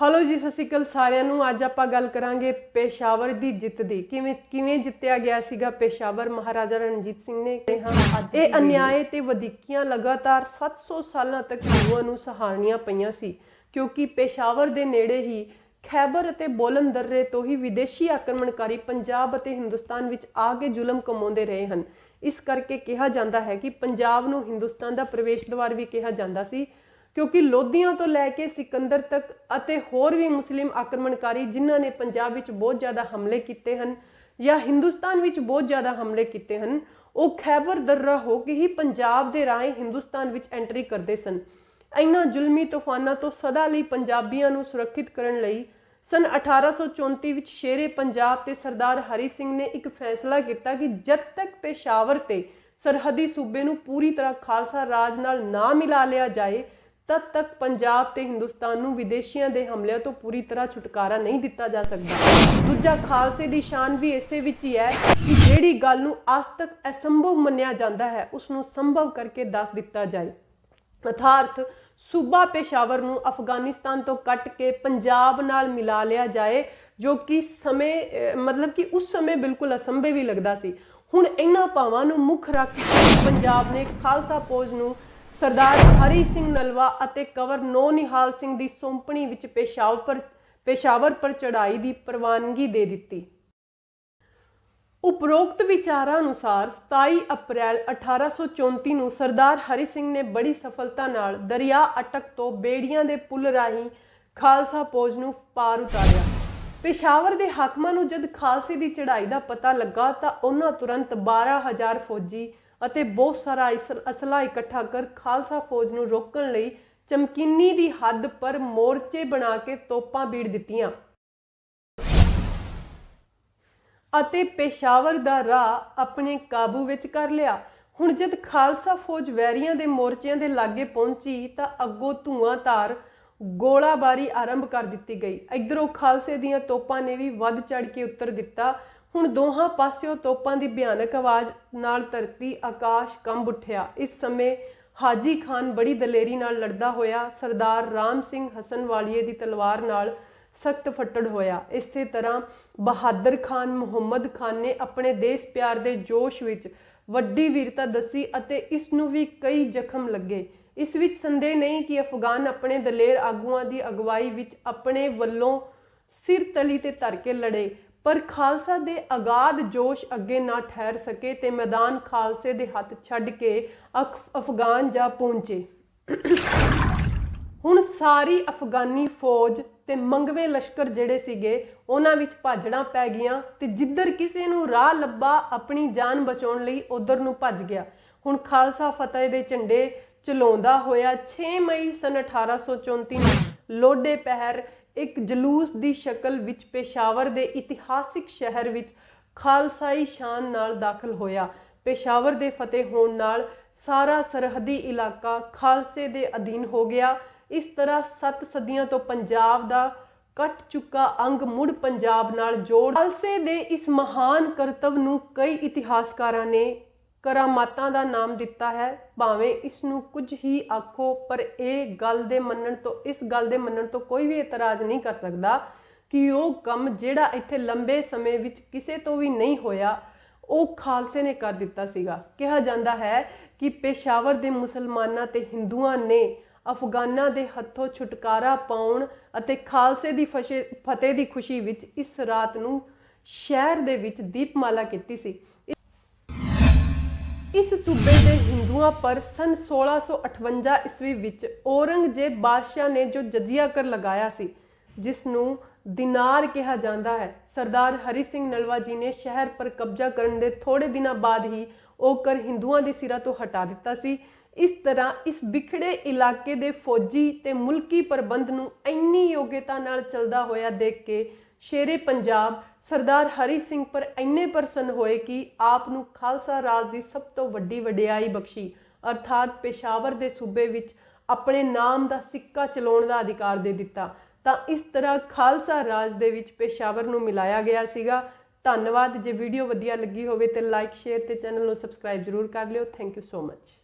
Hello ਜੀ ਸਤਿ ਸ਼੍ਰੀ ਅਕਾਲ ਸਾਰਿਆਂ ਨੂੰ। ਅੱਜ ਆਪਾਂ ਗੱਲ ਕਰਾਂਗੇ ਪੇਸ਼ਾਵਰ ਦੀ ਜਿੱਤ ਦੀ। ਕਿਵੇਂ ਕਿਵੇਂ ਜਿੱਤਿਆ ਗਿਆ ਸੀਗਾ ਪੇਸ਼ਾਵਰ? ਮਹਾਰਾਜਾ ਰਣਜੀਤ ਸਿੰਘ ਨੇ ਹਾਂ ਇਹ ਅਨਿਆਏ ਤੇ ਵਧੀਕੀਆਂ ਲਗਾਤਾਰ 700 ਸਾਲਾਂ ਤੱਕ ਹਿੰਦੂਆਂ ਨੂੰ ਸਹਾਰਨੀਆਂ ਪਈਆਂ ਸੀ। ਕਿਉਂਕਿ ਪੇਸ਼ਾਵਰ ਦੇ ਨੇੜੇ ਹੀ ਖੈਬਰ ਅਤੇ ਬੋਲਨ ਦਰਰੇ ਤੋਂ ਹੀ ਵਿਦੇਸ਼ੀ ਆਕਰਮਣਕਾਰੀ ਪੰਜਾਬ ਅਤੇ ਹਿੰਦੁਸਤਾਨ ਵਿੱਚ ਆ ਕੇ ਜ਼ੁਲਮ ਕਮਾਉਂਦੇ ਰਹੇ ਹਨ। ਇਸ ਕਰਕੇ ਕਿਹਾ ਜਾਂਦਾ ਹੈ ਕਿ ਪੰਜਾਬ ਨੂੰ ਹਿੰਦੁਸਤਾਨ ਦਾ ਪ੍ਰਵੇਸ਼ ਦੁਆਰ ਵੀ ਕਿਹਾ ਜਾਂਦਾ ਸੀ। ਕਿਉਂਕਿ ਲੋਧੀਆਂ ਤੋਂ ਲੈ ਕੇ ਸਿਕੰਦਰ ਤੱਕ ਅਤੇ ਹੋਰ ਵੀ ਮੁਸਲਿਮ ਆਕਰਮਣਕਾਰੀ ਜਿਨ੍ਹਾਂ ਨੇ ਪੰਜਾਬ ਵਿੱਚ ਬਹੁਤ ਜ਼ਿਆਦਾ ਹਮਲੇ ਕੀਤੇ ਹਨ ਜਾਂ ਹਿੰਦੁਸਤਾਨ ਵਿੱਚ ਬਹੁਤ ਜ਼ਿਆਦਾ ਹਮਲੇ ਕੀਤੇ ਹਨ, ਉਹ ਖੈਬਰ ਦਰਰਾ ਹੋ ਕੇ ਹੀ ਪੰਜਾਬ ਦੇ ਰਾਹੀਂ ਹਿੰਦੁਸਤਾਨ ਵਿੱਚ ਐਂਟਰੀ ਕਰਦੇ ਸਨ। ਇਹਨਾਂ ਜ਼ੁਲਮੀ ਤੂਫਾਨਾਂ ਤੋਂ ਸਦਾ ਲਈ ਪੰਜਾਬੀਆਂ ਨੂੰ ਸੁਰੱਖਿਅਤ ਕਰਨ ਲਈ ਸਨ 1834 ਵਿੱਚ ਸ਼ੇਰੇ ਪੰਜਾਬ ਤੇ ਸਰਦਾਰ ਹਰੀ ਸਿੰਘ ਨੇ ਇੱਕ ਫੈਸਲਾ ਕੀਤਾ ਕਿ ਜਦ ਤੱਕ ਪੇਸ਼ਾਵਰ ਤੇ ਸਰਹੱਦੀ ਸੂਬੇ ਨੂੰ ਪੂਰੀ ਤਰ੍ਹਾਂ ਖਾਲਸਾ ਰਾਜ ਨਾਲ ਨਾ ਮਿਲਾ ਲਿਆ ਜਾਏ ਤਦ ਤੱਕ ਪੰਜਾਬ ਤੇ ਹਿੰਦੁਸਤਾਨ ਨੂੰ ਵਿਦੇਸ਼ੀਆਂ ਦੇ ਹਮਲਿਆਂ ਤੋਂ ਪੂਰੀ ਤਰ੍ਹਾਂ ਛੁਟਕਾਰਾ ਨਹੀਂ ਦਿੱਤਾ ਜਾ ਸਕਦਾ। ਦੂਜਾ ਖਾਲਸੇ ਦੀ ਸ਼ਾਨ ਵੀ ਇਸੇ ਵਿੱਚ ਹੀ ਹੈ ਕਿ ਜਿਹੜੀ ਗੱਲ ਨੂੰ ਅੱਜ ਤੱਕ ਅਸੰਭਵ ਮੰਨਿਆ ਜਾਂਦਾ ਹੈ ਉਸ ਨੂੰ ਸੰਭਵ ਕਰਕੇ ਦੱਸ ਦਿੱਤਾ ਜਾਏ। ਅਰਥਾਤ ਸੂਬਾ ਪੇਸ਼ਾਵਰ ਨੂੰ ਅਫਗਾਨਿਸਤਾਨ ਤੋਂ ਕੱਟ ਕੇ ਪੰਜਾਬ ਨਾਲ ਮਿਲਾ ਲਿਆ ਜਾਏ, ਜੋ ਕਿ ਸਮੇਂ ਮਤਲਬ ਕਿ ਉਸ ਸਮੇਂ ਬਿਲਕੁਲ ਅਸੰਭਵ ਹੀ ਲੱਗਦਾ ਸੀ। ਹੁਣ ਇਹਨਾਂ ਭਾਵਾਂ ਨੂੰ ਮੁੱਖ ਰੱਖ ਕੇ ਪੰਜਾਬ ਨੇ ਖਾਲਸਾ ਫੌਜ ਨੂੰ ਸਰਦਾਰ ਹਰੀ ਸਿੰਘ ਨਲਵਾ ਅਤੇ ਕਵਰ ਨੋ ਨਿਹਾਲ ਸਿੰਘ ਦੀ ਸੌਂਪਣੀ ਵਿੱਚ ਪੇਸ਼ਾਵਰ ਪਰ ਪੇਸ਼ਾਵਰ ਪਰ ਚੜ੍ਹਾਈ ਦੀ ਪ੍ਰਵਾਨਗੀ ਦੇ ਦਿੱਤੀ। ਉਪਰੋਕਤ ਵਿਚਾਰਾਂ ਅਨੁਸਾਰ 27 ਅਪ੍ਰੈਲ 1834 ਨੂੰ ਸਰਦਾਰ ਹਰੀ ਸਿੰਘ ਨੇ ਬੜੀ ਸਫਲਤਾ ਨਾਲ ਦਰਿਆ ਅਟਕ ਤੋਂ ਬੇੜੀਆਂ ਦੇ ਪੁਲ ਰਾਹੀਂ ਖਾਲਸਾ ਫੌਜ ਨੂੰ ਪਾਰ ਉਤਾਰਿਆ। ਪੇਸ਼ਾਵਰ ਦੇ ਹਾਕਮਾਂ ਨੂੰ ਜਦ ਖਾਲਸੇ ਦੀ ਚੜ੍ਹਾਈ ਦਾ ਪਤਾ ਲੱਗਾ ਤਾਂ ਉਹਨਾਂ ਤੁਰੰਤ 12000 ਫੌਜੀ ਅਤੇ ਬਹੁਤ ਸਾਰਾ ਅਸਲਾ ਇਕੱਠਾ ਕਰ ਖਾਲਸਾ ਫੌਜ ਨੂੰ ਰੋਕਣ ਲਈ ਚਮਕੀਨੀ ਦੀ ਹੱਦ ਪਰ ਮੋਰਚੇ ਬਣਾ ਕੇ ਤੋਪਾਂ ਬੀੜ ਦਿੱਤੀਆਂ। ਅਤੇ ਪੇਸ਼ਾਵਰ ਦਾ ਰਾਹ ਆਪਣੇ ਕਾਬੂ ਵਿੱਚ ਕਰ ਲਿਆ। ਹੁਣ ਜਦ ਖਾਲਸਾ ਫੌਜ ਵੈਰੀਆਂ ਦੇ ਮੋਰਚਿਆਂ ਦੇ ਲਾਗੇ ਪਹੁੰਚੀ ਤਾਂ ਅੱਗੋਂ ਧੂਆਂ ਧਾਰ ਗੋਲਾਬਾਰੀ ਆਰੰਭ ਕਰ ਦਿੱਤੀ ਗਈ। ਇਧਰੋਂ ਖਾਲਸੇ ਦੀਆਂ ਤੋਪਾਂ ਨੇ ਵੀ ਵੱਧ ਚੜ ਕੇ ਉੱਤਰ ਦਿੱਤਾ। ਹੁਣ ਦੋਹਾਂ ਪਾਸਿਓਂ ਤੋਪਾਂ ਦੀ ਭਿਆਨਕ ਆਵਾਜ਼ ਨਾਲ ਧਰਤੀ, ਆਕਾਸ਼ ਕੰਬ ਉੱਠਿਆ। ਇਸ ਸਮੇਂ ਹਾਜੀ ਖਾਨ ਬੜੀ ਦਲੇਰੀ ਨਾਲ ਲੜਦਾ ਹੋਇਆ, ਸਰਦਾਰ ਰਾਮ ਸਿੰਘ ਹਸਨ ਵਾਲੀਏ ਦੀ ਤਲਵਾਰ ਨਾਲ ਸਖਤ ਫੱਟੜ ਹੋਇਆ। ਇਸੇ ਤਰ੍ਹਾਂ ਬਹਾਦਰ ਖਾਨ, ਮੁਹੰਮਦ ਖਾਨ ਨੇ ਆਪਣੇ ਦੇਸ਼ ਪਿਆਰ ਦੇ ਜੋਸ਼ ਵਿੱਚ ਵੱਡੀ ਵੀਰਤਾ ਦੱਸੀ ਅਤੇ ਇਸ ਨੂੰ ਵੀ ਕਈ ਜ਼ਖਮ ਲੱਗੇ। ਇਸ ਵਿੱਚ ਸੰਦੇਹ ਨਹੀਂ ਕਿ ਅਫਗਾਨ ਆਪਣੇ ਦਲੇਰ ਆਗੂਆਂ ਦੀ ਅਗਵਾਈ ਵਿੱਚ ਆਪਣੇ ਵੱਲੋਂ ਸਿਰ ਤਲੀ ਤੇ ਧਰ ਕੇ ਲੜੇ ਪਰ ਖਾਲਸਾ ਦੇ ਅਗਾਧ ਜੋਸ਼ ਅੱਗੇ ਨਾ ਠਹਿਰ ਸਕੇ ਤੇ ਮੈਦਾਨ ਖਾਲਸੇ ਦੇ ਹੱਥ ਛੱਡ ਕੇ ਅਫਗਾਨ ਜਾ ਪਹੁੰਚੇ। ਹੁਣ ਸਾਰੀ ਅਫਗਾਨੀ ਫੌਜ ਤੇ ਮੰਗਵੇਂ ਲਸ਼ਕਰ ਜਿਹੜੇ ਸੀਗੇ, ਉਹਨਾਂ ਵਿੱਚ ਭਾਜੜਾਂ ਪੈ ਗਈਆਂ ਤੇ ਜਿੱਧਰ ਕਿਸੇ ਨੂੰ ਰਾਹ ਲੱਭਾ, ਆਪਣੀ ਜਾਨ ਬਚਾਉਣ ਲਈ ਉਧਰ ਨੂੰ ਭੱਜ ਗਿਆ। ਹੁਣ ਖਾਲਸਾ ਫਤਿਹ ਦੇ ਝੰਡੇ ਚਲਾਉਂਦਾ ਹੋਇਆ 6 ਮਈ ਸਨ 1834 ਨੂੰ ਲੋਡੇ ਪਹਿਰ ਇੱਕ ਜਲੂਸ ਦੀ ਸ਼ਕਲ ਵਿੱਚ ਪੇਸ਼ਾਵਰ ਦੇ ਇਤਿਹਾਸਿਕ ਸ਼ਹਿਰ ਵਿੱਚ ਖਾਲਸਾਈ ਸ਼ਾਨ ਨਾਲ ਦਾਖਲ ਹੋਇਆ। ਪੇਸ਼ਾਵਰ ਦੇ ਫਤਿਹ ਹੋਣ ਨਾਲ ਸਾਰਾ ਸਰਹੱਦੀ ਇਲਾਕਾ ਖਾਲਸੇ ਦੇ ਅਧੀਨ ਹੋ ਗਿਆ। ਇਸ ਤਰ੍ਹਾਂ 7 ਸਦੀਆਂ ਤੋਂ ਪੰਜਾਬ ਦਾ ਕੱਟ ਚੁੱਕਾ ਅੰਗ ਮੁੜ ਪੰਜਾਬ ਨਾਲ ਜੋੜ ਖਾਲਸੇ ਦੇ ਇਸ ਮਹਾਨ ਕਰਤੱਵ ਨੂੰ ਕਈ ਇਤਿਹਾਸਕਾਰਾਂ ਨੇ ਕਰਾਮਾਤਾਂ ਦਾ ਨਾਮ ਦਿੱਤਾ ਹੈ, ਭਾਵੇਂ ਇਸ ਨੂੰ ਕੁਝ ਹੀ ਆਖੋ, ਪਰ ਇਹ ਗੱਲ ਦੇ ਮੰਨਣ ਤੋਂ, ਇਸ ਗੱਲ ਦੇ ਮੰਨਣ ਤੋਂ ਕੋਈ ਵੀ ਇਤਰਾਜ਼ ਨਹੀਂ ਕਰ ਸਕਦਾ ਕਿ ਉਹ ਕੰਮ ਜਿਹੜਾ ਇੱਥੇ ਲੰਬੇ ਸਮੇਂ ਵਿੱਚ ਕਿਸੇ ਤੋਂ ਵੀ ਨਹੀਂ ਹੋਇਆ, ਉਹ ਖਾਲਸੇ ਨੇ ਕਰ ਦਿੱਤਾ ਸੀਗਾ। ਕਿਹਾ ਜਾਂਦਾ ਹੈ ਕਿ ਪੇਸ਼ਾਵਰ ਦੇ ਮੁਸਲਮਾਨਾਂ ਤੇ ਹਿੰਦੂਆਂ ਨੇ ਅਫਗਾਨਾਂ ਦੇ ਹੱਥੋਂ ਛੁਟਕਾਰਾ ਪਾਉਣ ਅਤੇ ਖਾਲਸੇ ਦੀ ਫਸ਼ੇ- ਫਤਿਹ ਦੀ ਖੁਸ਼ੀ ਵਿੱਚ ਇਸ ਰਾਤ ਨੂੰ ਸ਼ਹਿਰ ਦੇ ਵਿੱਚ ਦੀਪਮਾਲਾ ਕੀਤੀ ਸੀ। ਇਸ ਸੂਬੇ ਦੇ ਹਿੰਦੂਆਂ ਪਰ ਸਨ 1658 ਈਸਵੀ ਵਿੱਚ ਔਰੰਗਜ਼ੇਬ ਬਾਦਸ਼ਾਹ ਨੇ ਜੋ ਜਜ਼ੀਆ ਕਰ ਲਗਾਇਆ ਸੀ, ਜਿਸ ਨੂੰ ਦਿਨਾਰ ਕਿਹਾ ਜਾਂਦਾ ਹੈ, ਸਰਦਾਰ ਹਰੀ ਸਿੰਘ ਨਲਵਾ ਜੀ ਨੇ ਸ਼ਹਿਰ ਪਰ ਕਬਜ਼ਾ ਕਰਨ ਦੇ ਥੋੜੇ ਦਿਨਾਂ ਬਾਅਦ ਹੀ ਉਹ ਕਰ ਹਿੰਦੂਆਂ ਦੇ ਸਿਰਾਂ ਤੋਂ ਹਟਾ ਦਿੱਤਾ ਸੀ। ਇਸ ਤਰ੍ਹਾਂ ਇਸ ਵਿਖੜੇ ਇਲਾਕੇ ਦੇ ਫੌਜੀ ਤੇ ਮੁਲਕੀ ਪ੍ਰਬੰਧ ਨੂੰ ਇੰਨੀ ਯੋਗਤਾ ਨਾਲ ਚੱਲਦਾ ਹੋਇਆ ਦੇਖ ਕੇ ਸ਼ੇਰੇ ਪੰਜਾਬ ਸਰਦਾਰ ਹਰੀ ਸਿੰਘ ਪਰ ਇੰਨੇ ਪ੍ਰਸੰਨ ਹੋਏ ਕਿ ਆਪ ਨੂੰ ਖਾਲਸਾ ਰਾਜ ਦੀ ਸਭ ਤੋਂ ਵੱਡੀ ਵਡਿਆਈ ਬਖਸ਼ੀ, ਅਰਥਾਤ ਪੇਸ਼ਾਵਰ ਦੇ ਸੂਬੇ ਵਿੱਚ ਆਪਣੇ ਨਾਮ ਦਾ ਸਿੱਕਾ ਚਲਾਉਣ ਦਾ ਅਧਿਕਾਰ ਦੇ ਦਿੱਤਾ। ਤਾਂ ਇਸ ਤਰ੍ਹਾਂ ਖਾਲਸਾ ਰਾਜ ਦੇ ਵਿੱਚ ਪੇਸ਼ਾਵਰ ਨੂੰ ਮਿਲਾਇਆ ਗਿਆ ਸੀਗਾ। ਧੰਨਵਾਦ। ਜੇ ਵੀਡੀਓ ਵਧੀਆ ਲੱਗੀ ਹੋਵੇ ਤੇ ਲਾਈਕ ਸ਼ੇਅਰ ਤੇ ਚੈਨਲ ਨੂੰ ਸਬਸਕ੍ਰਾਈਬ ਜ਼ਰੂਰ ਕਰ ਲਿਓ। Thank you so much